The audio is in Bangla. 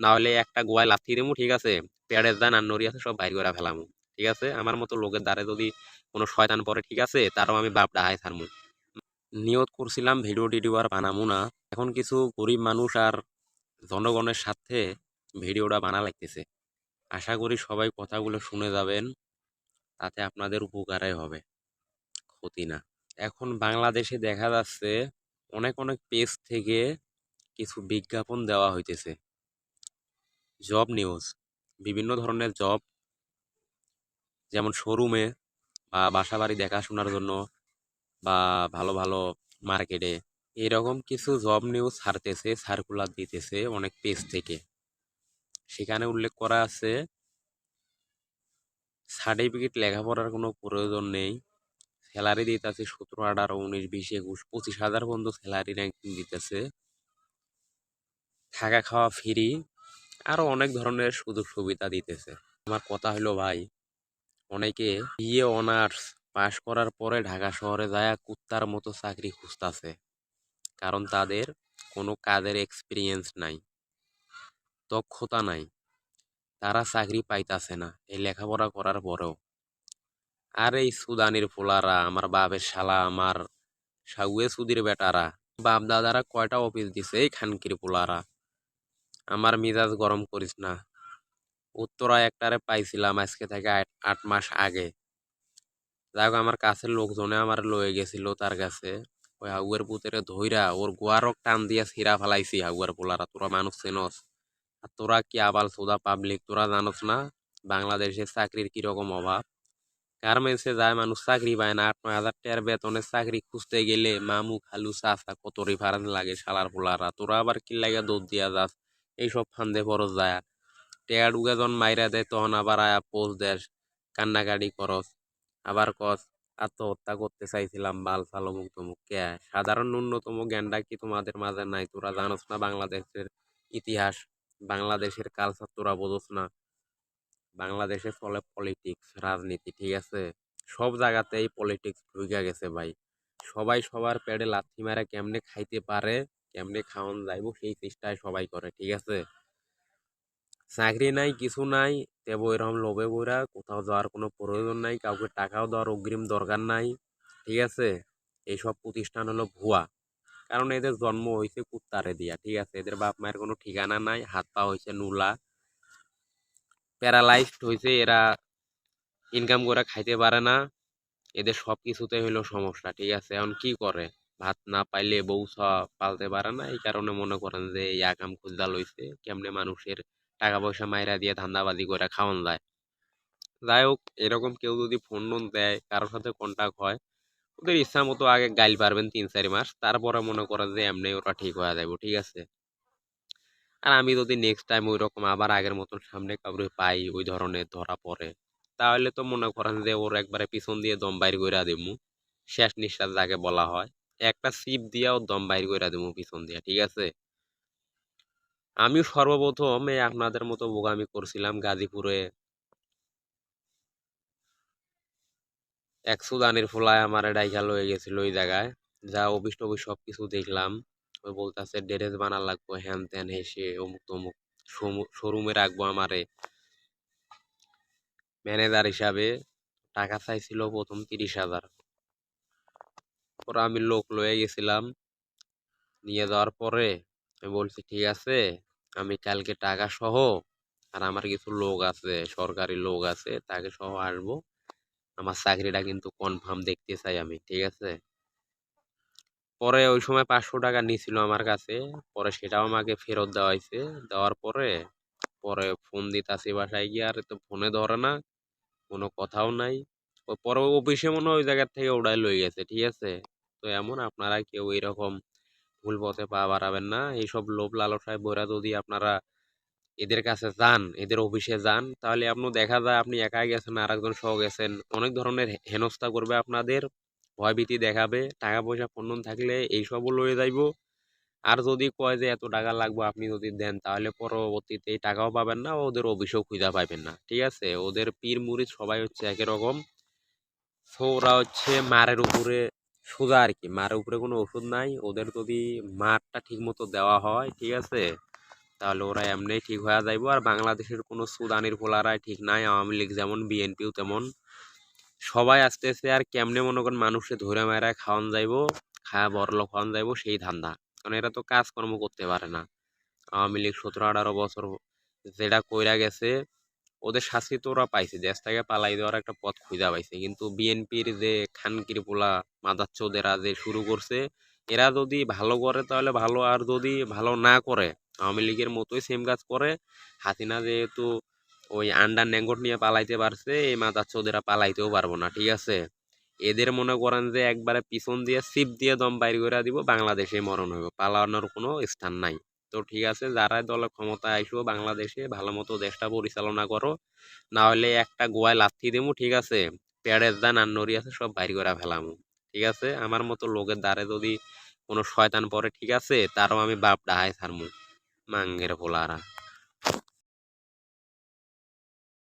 না হলে একটা গোয়ায় লাথি দেবো ঠিক আছে? পেড়ের দান আর নড়ি আছে সব বাইর করে ফেলামু, ঠিক আছে? আমার মতো লোকের দ্বারে যদি কোনো শয়তান পরে ঠিক আছে? তারও আমি বাপ ডাহাই ছাড়মু নিয়ত করছিলাম ভিডিও টিডিও আর বানামু না। এখন কিছু গরিব মানুষ আর জনগণের সাথে ভিডিওটা বানা লাগতেছে। আশা করি সবাই কথাগুলো শুনে যাবেন, তাতে আপনাদের উপকারে হবে। ক্ষতি না। এখন বাংলাদেশে দেখা যাচ্ছে অনেক অনেক পেজ থেকে কিছু বিজ্ঞাপন দেওয়া হইতেছে। জব নিউজ বিভিন্ন ধরনের জব যেমন শোরুমে বা বাসা বাড়ি দেখাশোনার জন্য বা ভালো ভালো মার্কেটে এরকম কিছু জব নিউজ ছাড়তেছে সার্কুলার দিতেছে অনেক পেজ থেকে। সেখানে উল্লেখ করা আছে সার্টিফিকেট লেখাপড়ার কোনো প্রয়োজন নেই স্যালারি দিতেছে সতেরো, আঠারো, উনিশ, বিশ, একুশ, পঁচিশ হাজার পর্যন্ত স্যালারি র্যাঙ্কিং দিতেছে। থাকা খাওয়া ফ্রি আরও অনেক ধরনের সুযোগ সুবিধা দিতেছে। আমার কথা হলো ভাই, অনেকে বিএ অনার্স পাশ করার পরে ঢাকা শহরে যায় কুত্তার মতো চাকরি খুঁজতাছে, কারণ তাদের কোনো কাজের এক্সপিরিয়েন্স নাই, দক্ষতা নাই, তারা চাকরি পাইতাছে না এই লেখাপড়া করার পরেও। আর এই সুদানির পোলারা আমার বাপের শালা, আমার সাউয়ে সুদির বেটারা বাপ দাদারা কয়টা অফিস দিছে এই খানকির পোলারা আমার মিজাজ গরম করিস না। উত্তরা একটারে পাইছিলাম আজকে থেকে আট মাস আগে। যাই আমার কাছের লোকজনে আমার লয়ে গেছিল তার কাছে। ওই হাগুয়ের পুতেরে ধইরা ওর গোয়ারক টান দিয়া ছিঁড়া ফেলাইছি হাগুয়ার পোলারা। তোরা মানুষ চেনস। আর তোরা কি আবাল সোদা পাবলিক তোরা জানস না বাংলাদেশে চাকরির কীরকম অভাব? গার্মেন্টসে যায় মানুষ চাকরি পায় না। আট, নয় হাজার টাকার বেতনের চাকরি খুঁজতে গেলে মামু, খালু, চাচা কত রেফারেন্স লাগে শালার পোলারা। তোরা আবার কি লাগে দৌড় দিয়া যাস? এইসব ফান্দে খরচ যায়। টেয়া ডুগা যখন মাইরা দেয়, তখন আবার আয়া পোজ দেশ, কান্নাকাটি করস আবার কস, আত্মহত্যা করতে চাইছিলাম, বাল ফাল অমুক তমুক কে? সাধারণ ন্যূনতম জ্ঞানটা কি তোমাদের মাঝে নাই? তোরা জানোস না বাংলাদেশের ইতিহাস, বাংলাদেশের কালচার তোরা বোঝোস না। বাংলাদেশে চলে পলিটিক্স রাজনীতি, ঠিক আছে? সব জায়গাতেই পলিটিক্স ঢুকে গেছে ভাই। সবাই সবার পেটে লাথি মারে কেমনে খাইতে পারে? কেমনে খাওয়ান যাইব, সেই চেষ্টায় সবাই করে, ঠিক আছে? চাকরি নাই, কিছু নাই তেব এরকম লোভে বইরা কোথাও যাওয়ার কোনো প্রয়োজন নাই, কাউকে টাকাও দেওয়ার অগ্রিম দরকার নাই, ঠিক আছে? এইসব প্রতিষ্ঠান হলো ভুয়া। কারণ এদের জন্ম হয়েছে কুত্তারে দিয়া, ঠিক আছে? এদের বাপ মায়ের কোনো ঠিকানা নাই, হাত পা হয়েছে নুলা। প্যারালাইজড হয়েছে, এরা ইনকাম করে খাইতে পারে না। এদের সব কিছুতে হইল সমস্যা, ঠিক আছে? এখন কি করে? ভাত না পাইলে বউ পালতে পারে না। এই কারণে মনে করেন যে ইয়া কাম খুঁজা লইছে, কেমনে মানুষের টাকা পয়সা মাইরা দিয়ে ধান্দাবাজি করে খাওয়ান যায়। যাই হোক, এরকম কেউ যদি ফোন টোন দেয়, কারোর সাথে কন্ট্যাক্ট হয়, ওদের ইচ্ছা মতো আগে গাইল পারবেন তিন চারি মাস, তারপরে মনে করেন যে, এমনি ওরা ঠিক হয়ে যাব ঠিক আছে? আর আমি যদি নেক্সট টাইম ওই রকম আবার আগের মতন সামনে কাউরে পাই, ওই ধরনের ধরা পড়ে, তাহলে তো মনে করেন যে, ওর একবারে পিছন দিয়ে দম বাইর করে দেবো শেষ নিঃশ্বাস যাকে বলা হয়। একটা সিপ দিয়াও দম বাইর করে দেবো পিছন দিয়া, ঠিক আছে? আমি সর্বপ্রথম এই আপনাদের মতো বোগামি করছিলাম গাজীপুরে। এক সুদানের ফোলায় আমার ডাইকা লয়ে গেছিল ওই জায়গায়। যা অফিস টফিস সব কিছু দেখলাম। ওই বলতেছে, ড্রেস বানার লাগবো, হ্যান ত্যান হেসে অমুক তমুক শোরুমে রাখব আমারে। ম্যানেজার হিসাবে টাকা চাইছিল প্রথম তিরিশ হাজার। পরে আমি লোক লয়ে গেছিলাম। নিয়ে যাওয়ার পরে আমি বলছি, ঠিক আছে, আমি কালকে টাকা সহ আর আমার কিছু লোক আছে, সরকারি লোক আছে তাকে সহ আসব। আমার চাকরিটা কিন্তু কনফার্ম দেখতে চাই আমি, ঠিক আছে? পরে ওই সময় পাঁচশো টাকা নিয়েছিল আমার কাছে। পরে সেটাও আমাকে ফেরত দেওয়া হয়েছে। দেওয়ার পরে পরে ফোন দিতাছি বাসায় গিয়ে, আর তো ফোনে ধরে না, কোনো কথাও নাই। পরে অফিসে মনে হয় ওই জায়গার থেকে ওটাই লই গেছে, ঠিক আছে? তো এমন আপনারা কেউ এরকম ভুল পথে পা বাড়াবেন না। এইসব লোভ লালসায় বইরা যদি আপনারা এদের কাছে যান, এদের অফিসে যান, তাহলে আপনি দেখা যায় আপনি একাই গেছেন আর একজন সহ গেছেন। অনেক ধরনের হেনস্থা করবে আপনাদের, ভয়ভীতি দেখাবে টাকা পয়সা পণ্যন থাকলে এইসবও লয়ে যাইব। আর যদি কয় যে এত টাকা লাগবে, আপনি যদি দেন, তাহলে পরবর্তীতে এই টাকাও পাবেন না, ওদের অফিসেও খুঁজা পাবেন না। ঠিক আছে? ওদের পীর মুরিদ সবাই হচ্ছে একই রকম। সো ওরা হচ্ছে মারের উপরে সোজা আর কি মারের উপরে কোনো ওষুধ নাই। ওদের যদি মারটা ঠিক মতো দেওয়া হয়, ঠিক আছে, তাহলে ওরা এমনি ঠিক হয়ে যাইব। আর বাংলাদেশের কোনো সুদানির পোলারাই ঠিক নাই, আওয়ামী লীগ যেমন, বিএনপিও তেমন। সবাই আস্তে আস্তে আর কেমনে মনে করেন মানুষে ধরে মেরা খাওয়ান যাইব, খায়া বড়লোক খাওয়ান যাইব, সেই ধান্দা। কারণ এরা তো কাজকর্ম করতে পারে না। আওয়ামী লীগ সতেরো আঠারো বছর যেটা কইরা গেছে ওদের শাস্তি তো ওরা পাইছে, দেশ থেকে পালাই দেওয়ার একটা পথ খুঁজা পাইছে। কিন্তু বিএনপির যে খানকির পোলা মাদাচ্চোদেরা যে শুরু করছে, এরা যদি ভালো করে তাহলে ভালো, আর যদি ভালো না করে, আওয়ামী লীগের মতোই সেম কাজ করে। হাসিনা যেহেতু ওই আন্ডার ন্যাঙ্গট নিয়ে পালাইতে পারছে, এই মাদাচ্চোদেরা পালাইতেও পারব না, ঠিক আছে? এদের মনে করেন যে একবারে পিছন দিয়ে সিপ দিয়ে দম বাইর করে দিব বাংলাদেশে মরণ হইব, পালানোর কোনো স্থান নাই। তো ঠিক আছে, যারাই দলে ক্ষমতা আইসো বাংলাদেশে, ভালো মতো দেশটা পরিচালনা করো। না হলে একটা গোয়ায় লাথি দেবো ঠিক আছে? পেড়ের দান আর নড়ি আছে, সব বাইর করে ফেলামু। ঠিক আছে? আমার মতো লোকের দ্বারে যদি কোনো শয়তান পরে ঠিক আছে? তারও আমি বাপ ডাহাই থারমু মাঙ্গের পোলারা